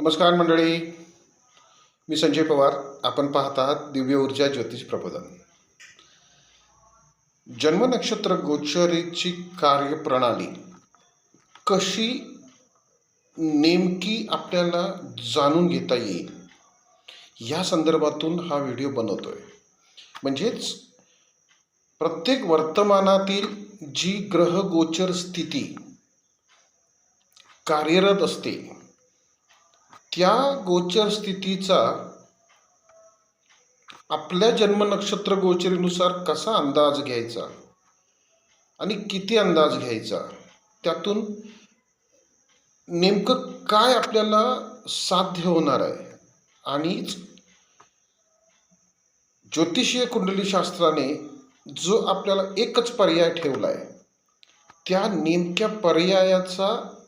नमस्कार मंडळी. मी संजय पवार. आपण पाहत आहात दिव्य ऊर्जा ज्योतिष प्रबोधन. जन्म नक्षत्र गोचरीची कार्यप्रणाली कशी नेमकी आपल्याला जाणून घेता येईल? या संदर्भातून हा व्हिडिओ बनवतोय. म्हणजेच प्रत्येक वर्तमानातील जी ग्रह गोचर स्थिती कार्यरत असते त्या गोचर स्थितीचा आपल्या जन्म नक्षत्र गोचरीनुसार कसा अंदाज घ्यायचा? आणि किती अंदाज घ्यायचा? त्यातून नेमकं काय आपल्याला साध्य होणार आहे? आणि ज्योतिषीय कुंडलीशास्त्राने जो आपल्याला एकच पर्याय ठेवला आहे त्या नेमक्या पर्यायाचा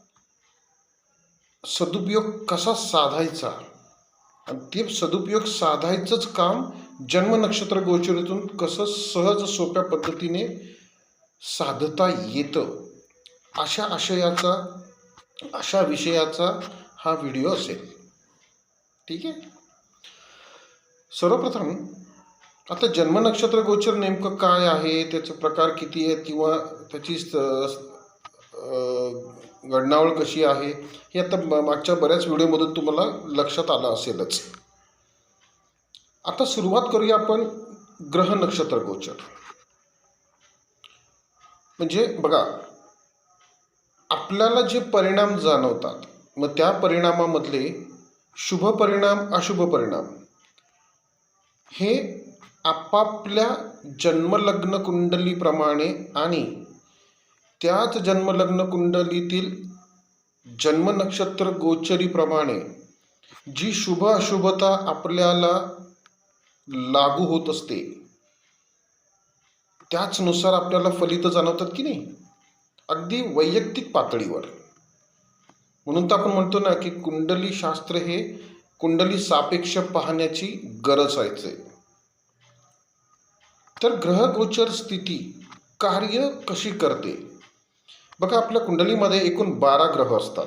सदुपयोग कसा साधायचा? आणि ते सदुपयोग साधायचंच काम जन्म नक्षत्र गोचरीतून कसं सहज सोप्या पद्धतीने साधता येतं? अशा आशयाचा अशा विषयाचा हा व्हिडिओ असेल. ठीक आहे? सर्वप्रथम आता जन्म नक्षत्र गोचर नेमकं काय आहे? त्याचे प्रकार किती आहेत किंवा त्याची स- घडणावळ कशी आहे हे आता मागच्या बऱ्याच व्हिडिओमधून तुम्हाला लक्षात आलं असेलच. आता सुरुवात करूया आपण ग्रह नक्षत्र गोचर. म्हणजे बघा आपल्याला जे परिणाम जाणवतात मग त्या परिणामामधले शुभ परिणाम अशुभ परिणाम हे आपापल्या जन्मलग्न कुंडलीप्रमाणे आणि त्याच जन्मलग्न कुंडलीतील जन्म नक्षत्र गोचरीप्रमाणे जी शुभ अशुभता आपल्याला लागू होत असते त्याचनुसार आपल्याला फलित जाणवतात की नाही? अगदी वैयक्तिक पातळीवर. म्हणून तर आपण म्हणतो ना की कुंडली शास्त्र हे कुंडली सापेक्ष पाहण्याची गरज आहे. तर ग्रहगोचर स्थिती कार्य कशी करते? बघा आपल्या कुंडलीमध्ये एकूण बारा ग्रह असतात.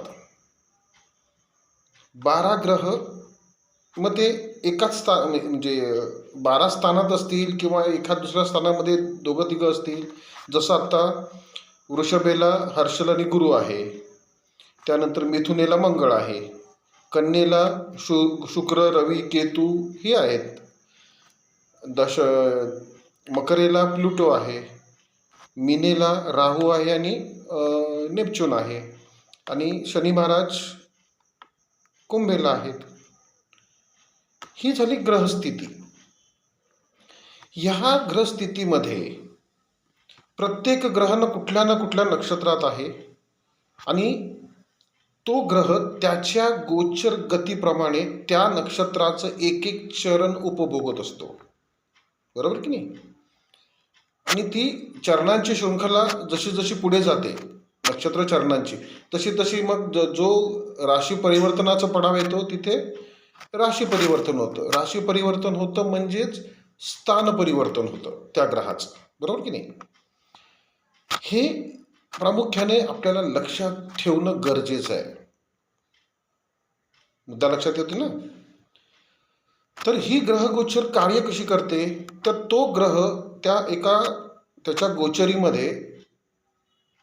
बारा ग्रह मग ते एकाच स्था म्हणजे बारा स्थानात असतील किंवा एखाद दुसऱ्या स्थानामध्ये दोघं तिघं असतील. जसं आत्ता वृषभेला हर्षल आणि गुरु आहे. त्यानंतर मिथुनेला मंगळ आहे. कन्येला शु शुक्र रवी केतू हे आहेत. दश मकरेला प्लुटो आहे. मिनेला राहू आहे आणि नेपच्यून आहे. आणि शनी महाराज कुंभेला आहेत. ही झाली ग्रहस्थिती. ह्या ग्रहस्थितीमध्ये प्रत्येक ग्रहानं कुठल्या ना कुठल्या नक्षत्रात आहे. आणि तो ग्रह त्याच्या गोचर गतीप्रमाणे त्या नक्षत्राचं एक एक चरण उपभोगत असतो. बरोबर की नाही? आणि ती चरणांची शृंखला जशी जशी पुढे जाते नक्षत्र चरणांची तशी तशी मग जो राशी परिवर्तनाचा पडाव येतो तिथे राशी परिवर्तन होतं. राशी परिवर्तन होतं म्हणजेच स्थान परिवर्तन होतं त्या ग्रहाचं. बरोबर की नाही? हे प्रामुख्याने आपल्याला लक्षात ठेवणं गरजेचं आहे. मुद्दा लक्षात येतो ना? तर ही ग्रहगोचर कार्य कशी करते? तर तो ग्रह त्या एका त्याच्या गोचरीमध्ये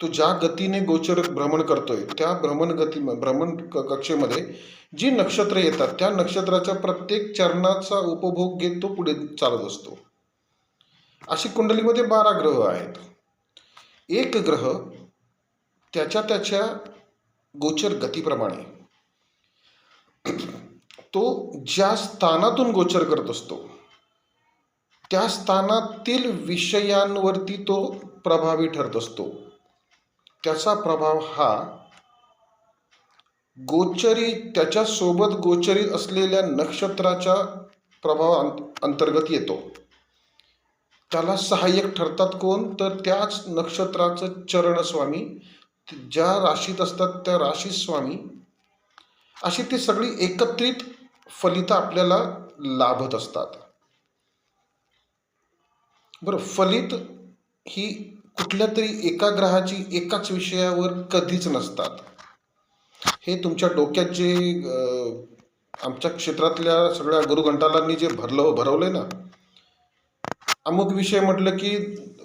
तो ज्या गतीने गोचर भ्रमण करतोय त्या भ्रमण गती भ्रमण कक्षेमध्ये जी नक्षत्र येतात त्या नक्षत्राच्या प्रत्येक चरणाचा उपभोग घेत तो पुढे चालत असतो. अशी कुंडलीमध्ये बारा ग्रह आहेत. एक ग्रह त्याच्या त्याच्या गोचर गतीप्रमाणे. तो ज्या स्थानातून गोचर करत असतो त्या स्थानातील विषयांवरती तो प्रभावी ठरत असतो. त्याचा प्रभाव हा गोचरी त्याच्यासोबत गोचरी असलेल्या नक्षत्राच्या प्रभाव अंत- अंतर्गत येतो. त्याला सहाय्यक ठरतात कोण? तर त्याच नक्षत्राचं चरणस्वामी ज्या राशीत असतात त्या राशी स्वामी. अशी ती सगळी एकत्रित फलितं आपल्याला लाभत असतात. बरं फलित ही कुठल्या तरी एका ग्रहाची एकाच विषयावर कधीच नसतात. हे तुमच्या डोक्यात जे आमच्या क्षेत्रातल्या सगळ्या गुरुघंटालांनी जे भरलं भरवलंय ना अमुक विषय म्हटलं की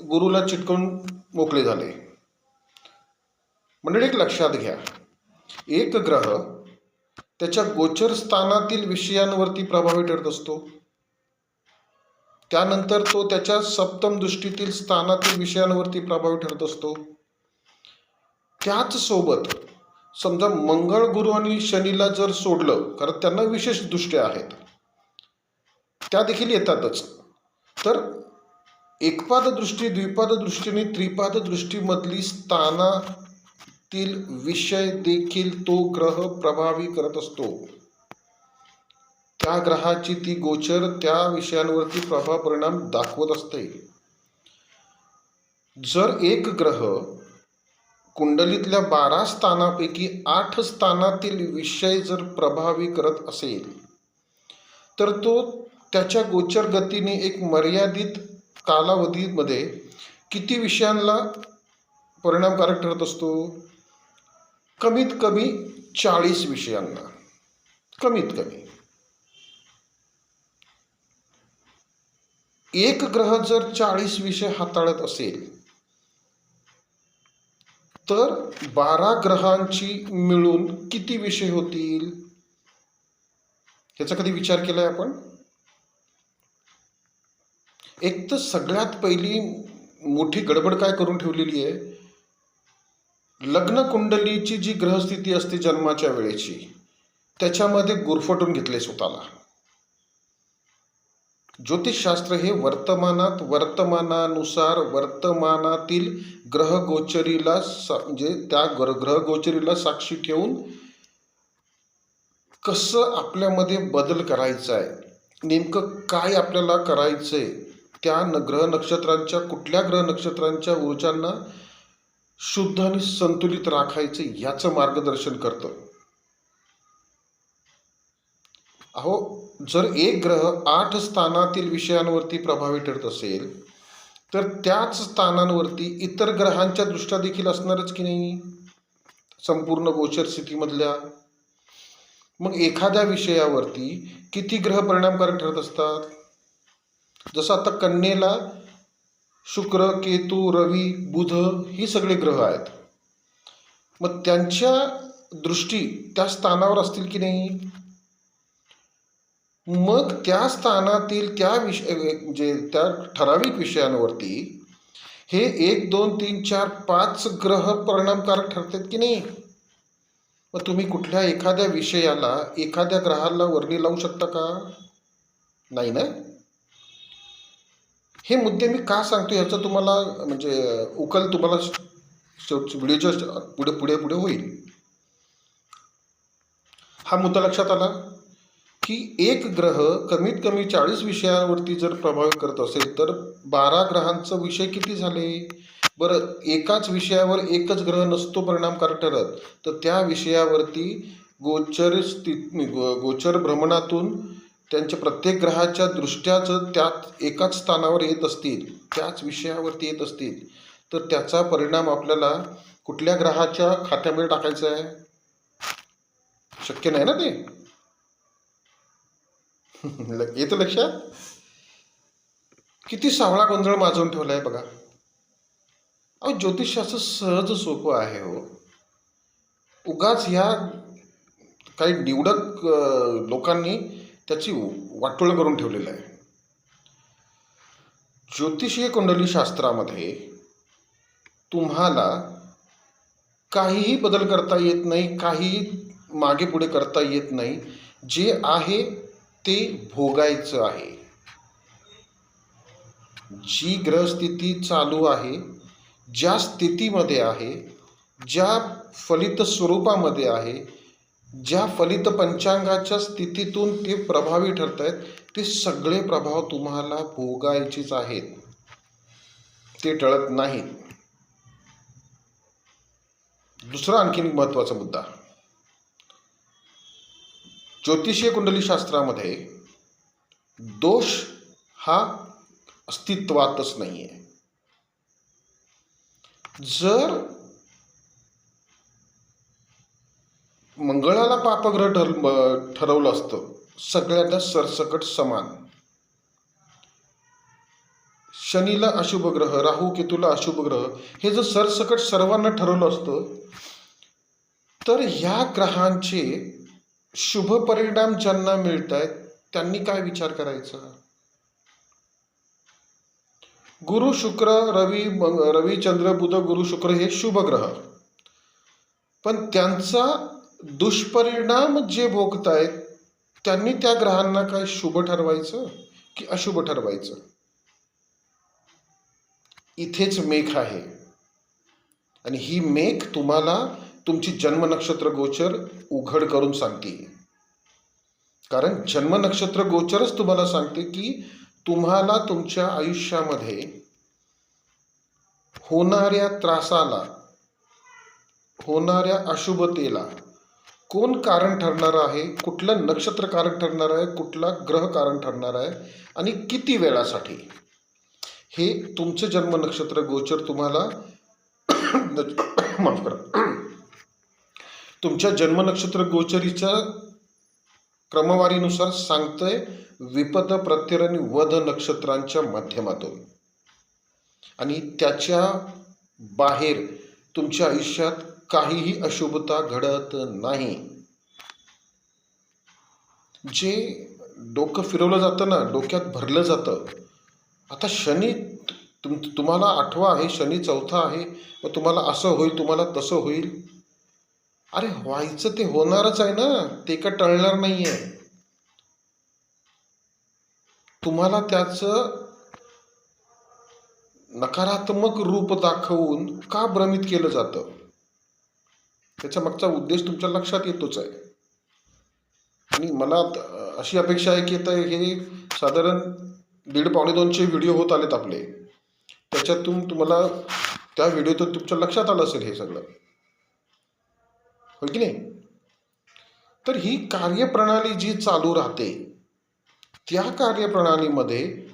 गुरुला चिटकून मोकळे झाले. मंडळी एक लक्षात घ्या. एक ग्रह त्याच्या गोचर स्थानातील विषयांवरती प्रभावी ठरत असतो. त्यानंतर तो त्याच्या सप्तम दृष्टीतील स्थानातील विषयांवरती प्रभावी ठरत असतो. त्याच सोबत समजा मंगळ गुरु आणि शनीला जर सोडलं कारण त्यांना विशेष दृष्ट्या आहेत त्या देखील येतातच. तर एकपाद दृष्टी द्विपाद दृष्टीने त्रिपाद दृष्टीमधली स्थानातील विषय देखील तो ग्रह प्रभावी करत असतो. त्या ग्रहाची ती गोचर त्या विषयांवरती प्रभाव परिणाम दाखवत असते. जर एक ग्रह कुंडलीतल्या बारा स्थानापैकी आठ स्थानातील विषय जर प्रभावी करत असेल तर तो त्याच्या गोचर गतीने एक मर्यादित कालावधीमध्ये किती विषयांना परिणामकारक ठरत असतो? कमीत कमी चाळीस विषयांना. कमीत कमी. एक ग्रह जर चाळीस विषय हाताळत असेल तर बारा ग्रहांची मिळून किती विषय होतील? याचा कधी विचार केलाय आपण? एक तर सगळ्यात पहिली मोठी गडबड काय करून ठेवलेली आहे? लग्न कुंडलीची जी ग्रहस्थिती असते जन्माच्या वेळेची त्याच्यामध्ये गुरफटून घेतले स्वतःला. ज्योतिषशास्त्र हे वर्तमानात वर्तमानानुसार वर्तमानातील ग्रहगोचरीला सा म्हणजे त्या ग्र ग्रहगोचरीला साक्षी ठेवून कसं आपल्यामध्ये बदल करायचा आहे नेमकं काय आपल्याला करायचं आहे त्या न ग्रह नक्षत्रांच्या कुठल्या ग्रह नक्षत्रांच्या ऊर्जांना शुद्ध आणि संतुलित राखायचं याचं मार्गदर्शन करतं. अहो जर एक ग्रह आठ स्थानातील विषयांवरती प्रभावी ठरत असेल तर त्याच स्थानांवरती इतर ग्रहांच्या दृष्ट्या देखील असणारच की नाही? संपूर्ण गोचर स्थितीमधल्या. मग एखाद्या विषयावरती किती ग्रह परिणामकारक ठरत असतात? जसं आता कन्येला शुक्र केतू रवी बुध ही सगळे ग्रह आहेत. मग त्यांच्या दृष्टी त्या स्थानावर असतील की नाही? मग त्या स्थानातील त्या विषय म्हणजे त्या ठराविक विषयांवरती हे एक दोन तीन चार पाच ग्रह परिणामकारक ठरतात की नाही? मग तुम्ही कुठल्या एखाद्या विषयाला एखाद्या ग्रहाला वर्णी लावू शकता का? नाही ना? हे मुद्दे मी का सांगतो ह्याचं तुम्हाला म्हणजे उकल तुम्हाला व्हिडिओच्या पुढे पुढे पुढे होईल. हा मुद्दा लक्षात आला? की एक ग्रह कमीत कमी चाळीस विषयांवरती जर प्रभावित करत असेल तर बारा ग्रहांचं विषय किती झाले? बरं एकाच विषयावर एकच ग्रह नसतो परिणामकारक ठरत. तर त्या विषयावरती गोचर स्थित गोचर भ्रमणातून त्यांच्या प्रत्येक ग्रहाच्या दृष्ट्याचं त्यात एकाच स्थानावर येत असतील त्याच विषयावरती येत असतील तर त्याचा परिणाम आपल्याला कुठल्या ग्रहाच्या खात्यामध्ये टाकायचा आहे? शक्य नाही ना ते? येतं लक्षात? किती सावळा गोंधळ माजवून ठेवला आहे बघा. अहो ज्योतिषशास्त्र सहज सोपं आहे हो. उगाच ह्या काही निवडक लोकांनी त्याची वाटोळ करून ठेवलेलं आहे. ज्योतिषीय कुंडली शास्त्रामध्ये तुम्हाला काहीही बदल करता येत नाही काही मागे पुढे करता येत नाही. जे आहे ते भोगायचं आहे. जी ग्रहस्थिती चालू आहे ज्या स्थितीमध्ये आहे ज्या फलित स्वरूपामध्ये आहे ज्या फलित पंचांगाच्या स्थितीतून ते प्रभावी ठरत आहेत ते सगळे प्रभाव तुम्हाला भोगायचेच आहेत. ते टळत नाहीत. दुसरा आणखीन महत्त्वाचा मुद्दा. ज्योतिषीय कुंडली शास्त्रामध्ये दोष हा अस्तित्वातच नाही आहे जर मंगळाला पापग्रह ठर ठरवलं असतं सगळ्यांना सरसकट समान. शनीला अशुभ ग्रह राहू केतूला अशुभ ग्रह हे जर सरसकट सर्वांना ठरवलं असतं तर ह्या ग्रहांचे शुभ परिणाम ज्यांना मिळत आहेत त्यांनी काय विचार करायचा? गुरु शुक्र रवी रविचंद्र रवी चंद्र बुध गुरु शुक्र हे शुभ ग्रह. पण त्यांचा दुष्परिणाम जे भोगतायत त्यांनी त्या ग्रहांना काय शुभ ठरवायचं की अशुभ ठरवायचं? इथेच मेघ आहे. आणि ही मेघ तुम्हाला तुमची जन्म नक्षत्र गोचर उघड करून सांगते. कारण जन्म नक्षत्र गोचरच तुम्हाला सांगते की तुम्हाला तुमच्या आयुष्यामध्ये होणाऱ्या त्रासाला होणाऱ्या अशुभतेला कोण कारण ठरणार आहे कुठलं नक्षत्र कारण ठरणार आहे कुठला ग्रह कारण ठरणार आहे आणि किती वेळासाठी? हे तुमचं जन्म नक्षत्र गोचर तुम्हाला माफ करा. तुमच्या जन्म नक्षत्र गोचरीच्या क्रमवारीनुसार सांगतंय विपद प्रत्यय आणि वध नक्षत्रांच्या माध्यमातून. आणि त्याच्या बाहेर तुमच्या आयुष्यात काहीही अशुभता घडत नाही. जे डोकं फिरवलं जातं ना डोक्यात भरलं जातं. आता शनी तुम तुम्हाला आठवा आहे शनी चौथा आहे मग तुम्हाला असं होईल तुम्हाला तसं होईल. अरे व्हायचं ते होणारच आहे ना. ते का टळणार नाही आहे तुम्हाला त्याचं नकारात्मक रूप दाखवून का भ्रमित केलं जातं? त्याच्या मागचा उद्देश तुमच्या लक्षात येतोच आहे. आणि मला अशी अपेक्षा आहे की आता हे साधारण दीड पावणे दोनचे व्हिडिओ होत आलेत आपले. त्याच्यातून तुम्हाला त्या व्हिडिओतून तुमच्या लक्षात आलं असेल हे सगळं. होय की नाही? तर ही कार्यप्रणाली जी चालू राहते त्या कार्यप्रणालीमध्ये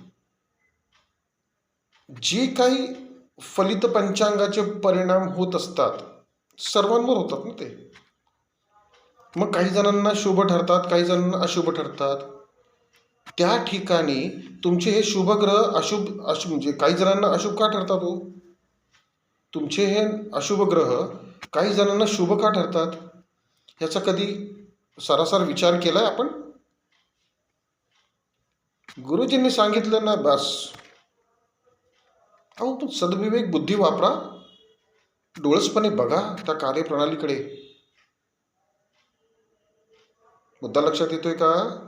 जे काही फलित पंचांगाचे परिणाम होत असतात सर्वांवर होतात ना ते. मग काही जणांना शुभ ठरतात काही जणांना अशुभ ठरतात. त्या ठिकाणी तुमचे हे शुभ ग्रह अशुभ अशुभ म्हणजे काही जणांना अशुभ का ठरतात हो? तुमचे हे अशुभ ग्रह काही जणांना शुभ का ठरतात? ह्याचा कधी सरासर विचार केलाय आपण? गुरुजींनी सांगितलं ना बस. अहो पण सद्विवेक बुद्धी वापरा. डोळसपणे बघा त्या कार्यप्रणालीकडे. मुद्दा लक्षात येतोय का?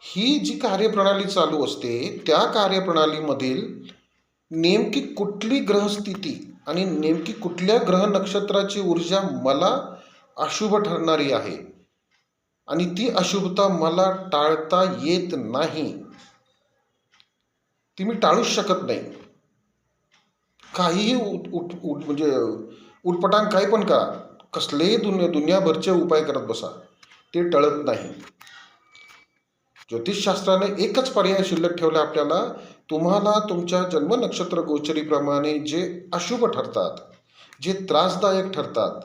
ही जी कार्यप्रणाली चालू असते त्या कार्यप्रणालीमधील नेमकी कुठली ग्रहस्थिती आणि नेमकी कुठल्या ग्रह नक्षत्राची ऊर्जा मला अशुभ ठरणारी आहे? आणि ती अशुभता मला टाळता येत नाही. ती मी टाळूच शकत नाही. काहीही उट उट उट म्हणजे उटपटांग काही पण करा. कसलेही दुनिया दुनियाभरचे उपाय करत बसा. ते टळत नाही. ज्योतिषशास्त्राने एकच पर्याय शिल्लक ठेवला आपल्याला तुम्हाला तुमच्या जन्म नक्षत्र गोचरीप्रमाणे जे अशुभ ठरतात जे त्रासदायक ठरतात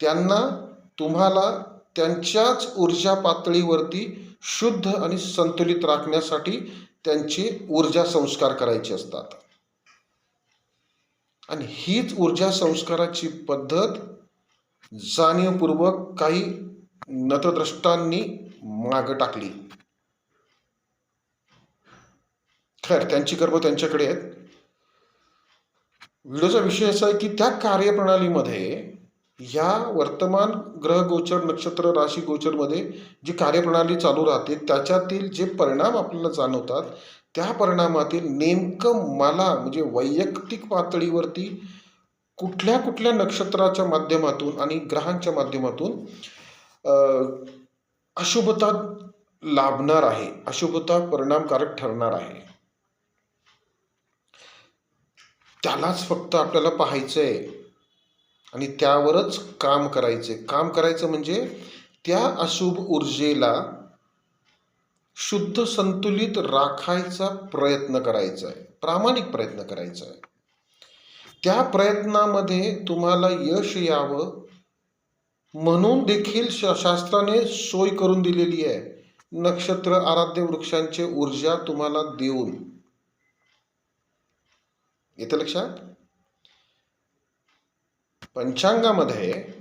त्यांना तुम्हाला त्यांच्याच ऊर्जा पातळीवरती शुद्ध आणि संतुलित राखण्यासाठी त्यांचे ऊर्जा संस्कार करायचे असतात. आणि हीच ऊर्जा संस्काराची पद्धत जाणीवपूर्वक काही नतद्रष्टांनी मागं टाकली. खैर त्यांची कर्म त्यांच्याकडे आहेत. व्हिडिओचा विषय असा आहे की त्या कार्यप्रणालीमध्ये या वर्तमान ग्रह गोचर नक्षत्र राशी गोचरमध्ये जी कार्यप्रणाली चालू राहते त्याच्यातील जे परिणाम आपल्याला जाणवतात त्या परिणामातील नेमकं मला म्हणजे वैयक्तिक पातळीवरती कुठल्या कुठल्या नक्षत्राच्या माध्यमातून आणि ग्रहांच्या माध्यमातून अशुभता लाभणार आहे अशुभता परिणामकारक ठरणार आहे. त्यालाच फक्त आपल्याला पाहायचं आहे आणि त्यावरच काम करायचे काम करायचं म्हणजे त्या अशुभ ऊर्जेला शुद्ध संतुलित राखायचा प्रयत्न करायचा आहे प्रामाणिक प्रयत्न करायचा आहे त्या प्रयत्नामध्ये तुम्हाला यश यावं म्हणून देखील शास्त्राने सोय करून दिलेली आहे. नक्षत्र आराध्य वृक्षांचे ऊर्जा तुम्हाला देऊन. येतं लक्षात? पंचांगामध्ये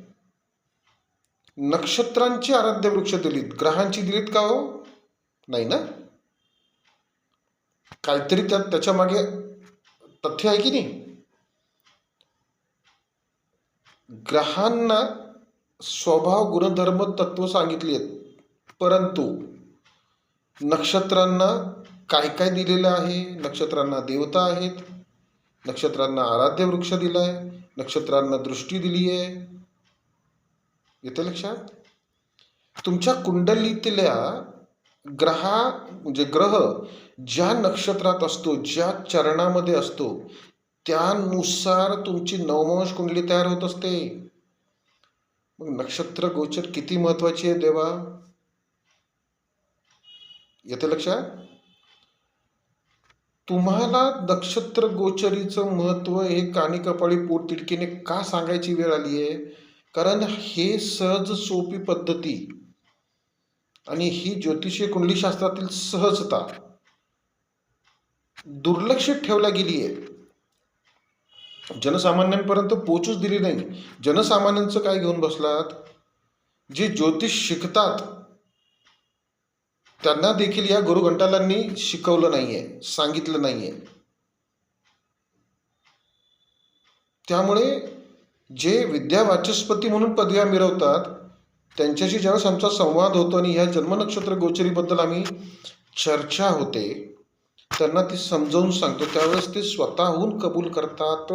नक्षत्रांची आराध्य वृक्ष दिलीत. ग्रहांची दिलीत का हो? नाही ना? काहीतरी त्यात त्याच्यामागे तथ्य आहे की नाही? ग्रहांना स्वभाव गुणधर्म तत्व सांगितली आहेत. परंतु नक्षत्रांना काय काय दिलेलं आहे? नक्षत्रांना देवता आहेत. नक्षत्रांना आराध्य वृक्ष दिलाय नक्षत्रांना दृष्टी दिली आहे येते लक्षात? तुमच्या कुंडलीतल्या ग्रहा म्हणजे ग्रह ज्या नक्षत्रात असतो ज्या चरणामध्ये असतो त्यानुसार तुमची नवमांश कुंडली तयार होत असते. मग नक्षत्र गोचर किती महत्वाची आहे देवा? येते लक्षात? तुम्हाला नक्षत्र गोचरीचं महत्त्व हे कानी कपाळी पोट तिडकीने का सांगायची वेळ आली आहे? कारण हे सहज सोपी पद्धती आणि ही ज्योतिषीय कुंडली शास्त्रातील सहजता दुर्लक्षित ठेवल्या गेली आहे. जनसामान्यांपर्यंत पोचूच दिली नाही. जनसामान्यांचं काय घेऊन बसलात? जे ज्योतिष शिकतात त्यांना देखील या गुरुघंटालांनी शिकवलं नाही आहे सांगितलं नाही आहे त्यामुळे जे विद्या वाचस्पती म्हणून पदव्या मिळवतात त्यांच्याशी ज्यावेळेस आमचा संवाद होतो आणि ह्या जन्मनक्षत्र गोचरीबद्दल आम्ही चर्चा होते त्यांना ती समजावून सांगतो. त्यावेळेस ते स्वतःहून कबूल करतात.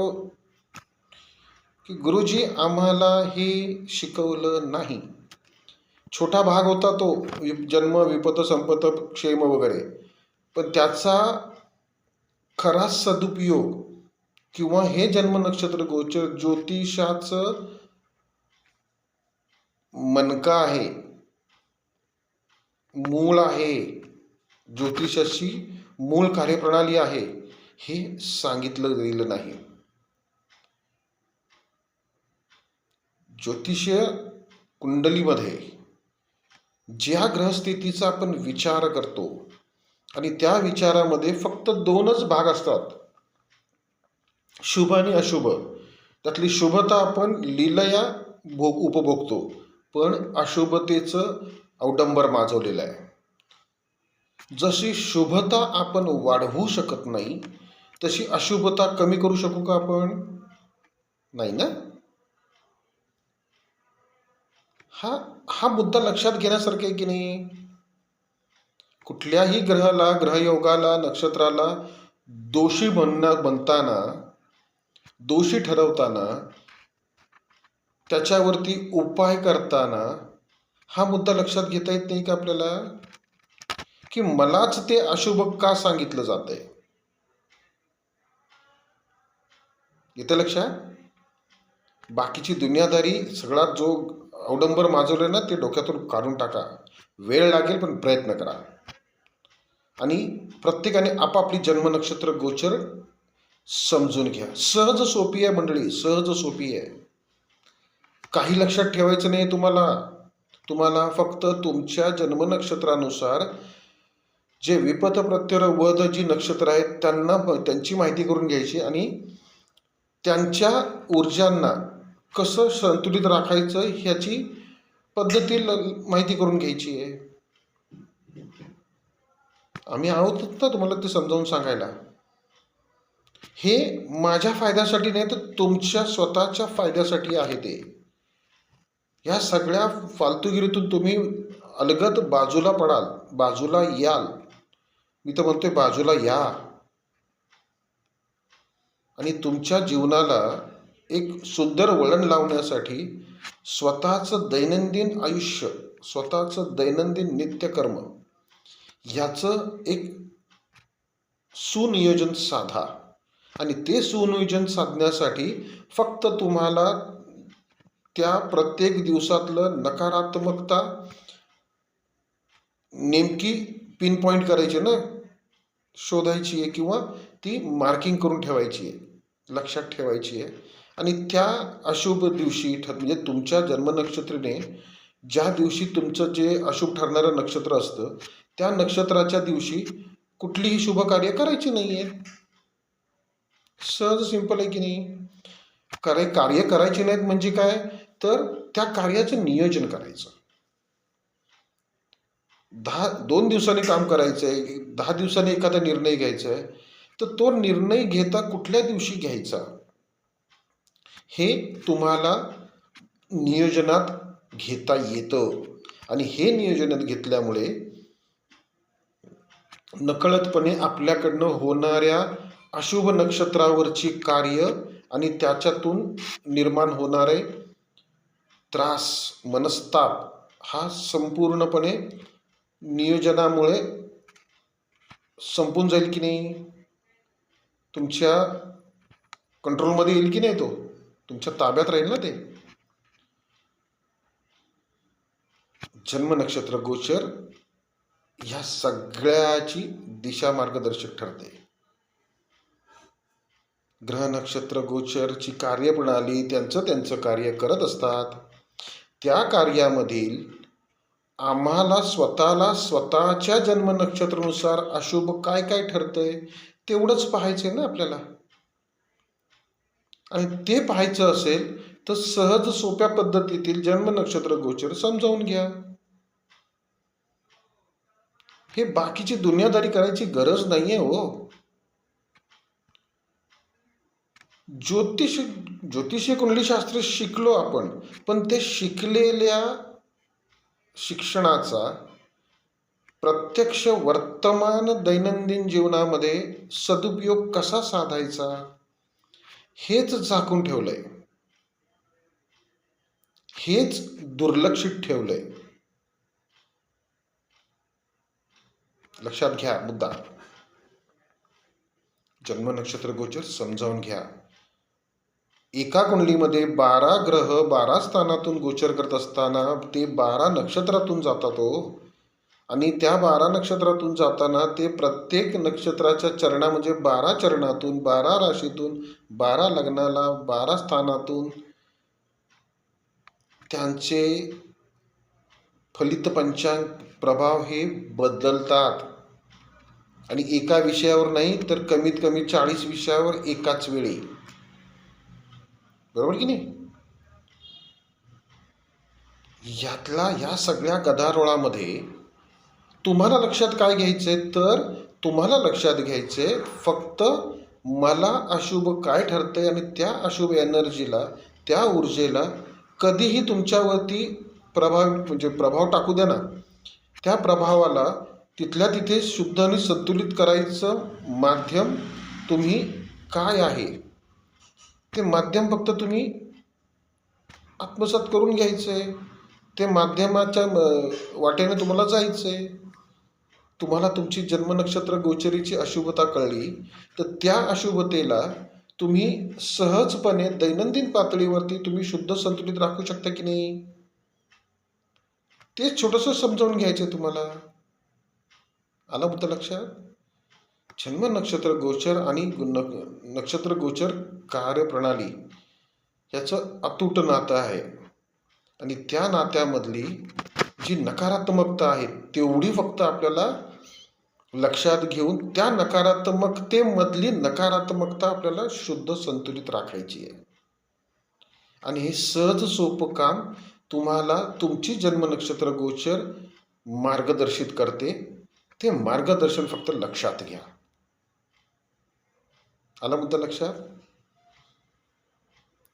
की गुरुजी आम्हाला हे शिकवलं नाही. छोटा भाग होता तो जन्म विपत संपत क्षेम वगैरे. पण त्याचा खरा सदुपयोग किंवा हे जन्म नक्षत्र गोचर ज्योतिषाचं मनका आहे मूळ आहे ज्योतिषाची मूळ कार्यप्रणाली आहे हे सांगितलं गेलं नाही. ज्योतिष कुंडलीमध्ये ज्या ग्रहस्थितीचा आपण विचार करतो आणि त्या विचारामध्ये फक्त दोनच भाग असतात. शुभ आणि अशुभ. त्यातली शुभता आपण लीलया भोग उपभोगतो पण अशुभतेचं अवडंबर माजवलेलं आहे. जशी शुभता आपण वाढवू शकत नाही तशी अशुभता कमी करू शकू का आपण? नाही ना? हा हा मुद्दा लक्षात घेण्यासारखा आहे की नाही? कुठल्याही ग्रहाला ग्रहयोगाला नक्षत्राला दोषी बनणं बनताना दोषी ठरवताना त्याच्यावरती उपाय करताना हा मुद्दा लक्षात घेता येत नाही का आपल्याला? की मलाच ते अशुभ का सांगितलं जात आहे येतं लक्षात? बाकीची दुनियादारी सगळा जो अवडंबर माजवले ना ते डोक्यातून काढून टाका. वेळ लागेल पण प्रयत्न करा. आणि प्रत्येकाने आपापली जन्मनक्षत्र गोचर समजून घ्या. सहज सोपी आहे मंडळी सहज सोपी आहे. काही लक्षात ठेवायचं नाही तुम्हाला. तुम्हाला फक्त तुमच्या जन्मनक्षत्रानुसार जे विपत प्रत्यय वध जी नक्षत्र आहेत त्यांना त्यांची माहिती करून घ्यायची आणि त्यांच्या ऊर्जांना कसं संतुलित राखायचं ह्याची पद्धती ल- माहिती करून घ्यायची आहे. आम्ही आहोत ना तुम्हाला ते समजावून सांगायला. हे माझ्या फायद्यासाठी नाही तर तुमच्या स्वतःच्या फायद्यासाठी आहे ते. ह्या सगळ्या फालतूगिरीतून तुम्ही अलगद बाजूला पडाल बाजूला याल. मी तर म्हणतोय बाजूला या. आणि तुमच्या जीवनाला एक सुंदर वळण लावण्यासाठी स्वतःचं दैनंदिन आयुष्य स्वतःचं दैनंदिन नित्यकर्म ह्याचं एक सुनियोजन साधा. आणि ते सुनियोजन साधण्यासाठी फक्त तुम्हाला त्या प्रत्येक दिवसातलं नकारात्मकता नेमकी पिन पॉईंट करायची ना शोधायची आहे किंवा ती मार्किंग करून ठेवायची आहे लक्षात ठेवायची आहे. आणि त्या अशुभ दिवशी ठर म्हणजे तुमच्या जन्मनक्षत्रेने ज्या दिवशी तुमचं जे अशुभ ठरणारं नक्षत्र असतं त्या नक्षत्राच्या दिवशी कुठलीही शुभ कार्य करायची नाही आहे सहज सिंपल आहे की नाही? कार्य कार्य करायची नाहीत म्हणजे काय? तर त्या कार्याचं नियोजन करायचं. दहा दोन दिवसांनी काम करायचं आहे दहा दिवसांनी एखादा निर्णय घ्यायचा आहे तर तो निर्णय घेता कुठल्या दिवशी घ्यायचा? हे तुम्हाला नियोजनात घेता येतं. आणि हे नियोजनात घेतल्यामुळे नकळतपणे आपल्याकडनं होणाऱ्या अशुभ नक्षत्रावरची कार्य आणि त्याच्यातून निर्माण होणारे त्रास मनस्ताप हा संपूर्णपणे नियोजनामुळे संपून जाईल की नाही? तुमच्या कंट्रोलमध्ये येईल की नाही तो? तुमच्या ताब्यात राहील ना ते? जन्म नक्षत्र गोचर ह्या सगळ्याची दिशा मार्गदर्शक ठरते. ग्रह नक्षत्र गोचरची कार्यप्रणाली त्यांचं त्यांचं कार्य करत असतात. त्या कार्यामधील आम्हाला स्वतःला स्वतःच्या जन्म नक्षत्रानुसार अशुभ काय काय ठरतंय तेवढंच पाहायचं आहे ना आपल्याला. आणि ते पाहायचं असेल तर सहज सोप्या पद्धतीतील जन्म नक्षत्र गोचर समजावून घ्या. हे बाकीची दुनियादारी करायची गरज नाहीये हो. ज्योतिष ज्योतिषीय कुंडलीशास्त्र शिकलो आपण पण ते शिकलेल्या शिक्षणाचा प्रत्यक्ष वर्तमान दैनंदिन जीवनामध्ये सदुपयोग कसा साधायचा? हेच झाकून ठेवलंय. हेच दुर्लक्षित ठेवलंय. लक्षात घ्या मुद्दा. जन्म नक्षत्र गोचर समजावून घ्या. एका कुंडलीमध्ये बारा ग्रह बारा स्थानातून गोचर करत असताना ते बारा नक्षत्रातून जातात हो. आणि त्या बारा नक्षत्रातून जाताना ते प्रत्येक नक्षत्राच्या चरणा म्हणजे बारा चरणातून बारा राशीतून बारा लग्नाला बारा स्थानातून त्यांचे फलित पंचांग प्रभाव हे बदलतात. आणि एका विषयावर नाही तर कमीत कमी चाळीस विषयावर एकाच वेळी. बरोबर की नाही? यातला या सगळ्या गदारोळामध्ये तुम्हाला लक्षात काय घ्यायचे तर तुम्हाला लक्षात घ्यायचे फक्त मला अशुभ काय ठरतंय आणि त्या अशुभ एनर्जीला त्या ऊर्जेला कधीही तुमच्यावरती प्रभाव म्हणजे प्रभाव टाकू द्या ना त्या प्रभावाला तिथल्या तिथे शुद्ध आणि संतुलित करायचं माध्यम तुम्ही काय आहे? ते माध्यम फक्त तुम्ही आत्मसात करून घ्यायचं आहे ते माध्यमाच्या वाटेने तुम्हाला जायचं आहे तुम्हाला तुमची जन्मनक्षत्र गोचरीची अशुभता कळली तर त्या अशुभतेला तुम्ही सहजपणे दैनंदिन पातळीवरती तुम्ही शुद्ध संतुलित राखू शकता की नाही? ते छोटंसं समजावून घ्यायचं आहे तुम्हाला. आला होतं लक्षात? जन्म नक्षत्र गोचर आणि नक्षत्र गोचर कार्यप्रणाली याचं अतूट नातं आहे. आणि त्या नात्यामधली जी नकारात्मकता आहे तेवढी फक्त आपल्याला लक्षात घेऊन त्या नकारात्मकतेमधली नकारात्मकता आपल्याला शुद्ध संतुलित राखायची आहे. आणि हे सहज सोपं काम तुम्हाला तुमची जन्मनक्षत्र गोचर मार्गदर्शित करते. ते मार्गदर्शन फक्त लक्षात घ्या. आला मुद्दा लक्षात?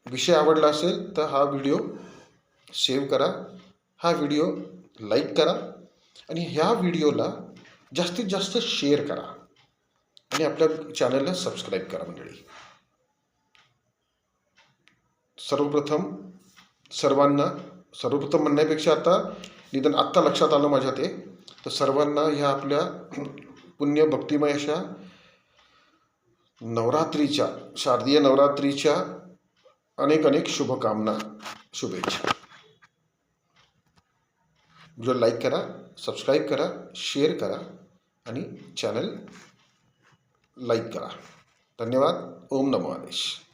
विषय आवडला असेल तर हा व्हिडिओ सेव्ह करा. हा व्हिडिओ लाईक करा. आणि ह्या व्हिडिओला जास्तीत जास्त शेअर करा. आणि आपल्या चॅनलला सबस्क्राईब करा मंडळी. सर्वप्रथम सर्वांना सर्वप्रथम म्हणण्यापेक्षा आता निदान आत्ता लक्षात आलं माझ्या ते तर सर्वांना ह्या आपल्या पुण्य भक्तिमय अशा नवरात्रीच्या शारदीय नवरात्रीच्या अनेक अनेक शुभकामना शुभेच्छा. व्हिडिओ लाईक करा सबस्क्राईब करा शेअर करा. आणि चॅनल लाईक करा. धन्यवाद. ओम नमो आदेश.